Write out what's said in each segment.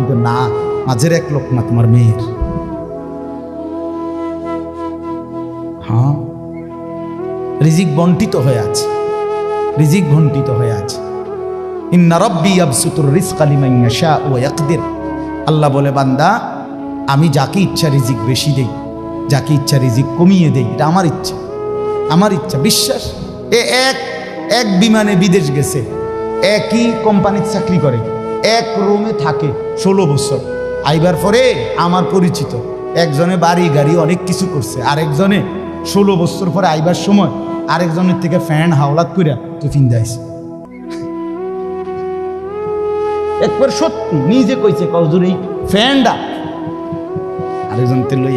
কিন্তু না, মাঝের এক লোকমা তোমার মেয়ের। হ্যাঁ? রিজিক বন্টিত হয়ে আছে। রিজিক বন্টিত হয়ে আছে। ইন্না রব্বি আবসুতুর আল্লাহ বলে, বান্দা, আমি যাকে ইচ্ছা রিজিক বেশি দেই, যাকে ইচ্ছা রিজিক কমিয়ে দেই, এটা আমার ইচ্ছা। আমার ইচ্ছা, বিশ্বাস। এ এক এক বিমানে বিদেশ গেছে, একই কোম্পানির চাকরি করে। এক রুমে থাকে ষোলো বছর। আইবার পরে আমার পরিচিত, একজনে বাড়ি, গাড়ি অনেক কিছু করছে। আরেকজনে ষোলো বছর পরে আইবার সময়, আরেকজনের থেকে ফ্যান, হাওলাত করিয়া টিফিন দেয়ছে একবার সত্যি নিজে কইছে কজুর এই ফ্যানটা। আরেকজন তেল লই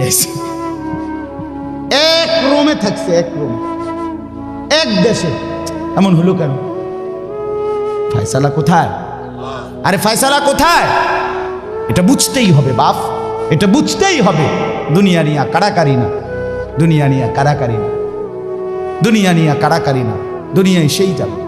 এক রুমে থাকছে, এক রুমে। এক দেশে। এমন হলো কেন? ফায়সালা কোথায়? আরে ফায়সালা কোথায়? এটা বুঝতেই হবে বাপ, এটা বুঝতেই হবে। দুনিয়া নিয়া কারাকারি না, দুনিয়া নিয়া কারাকারি না, দুনিয়া নিয়া কারাকারি না, দুনিয়ায় সেই যাবে।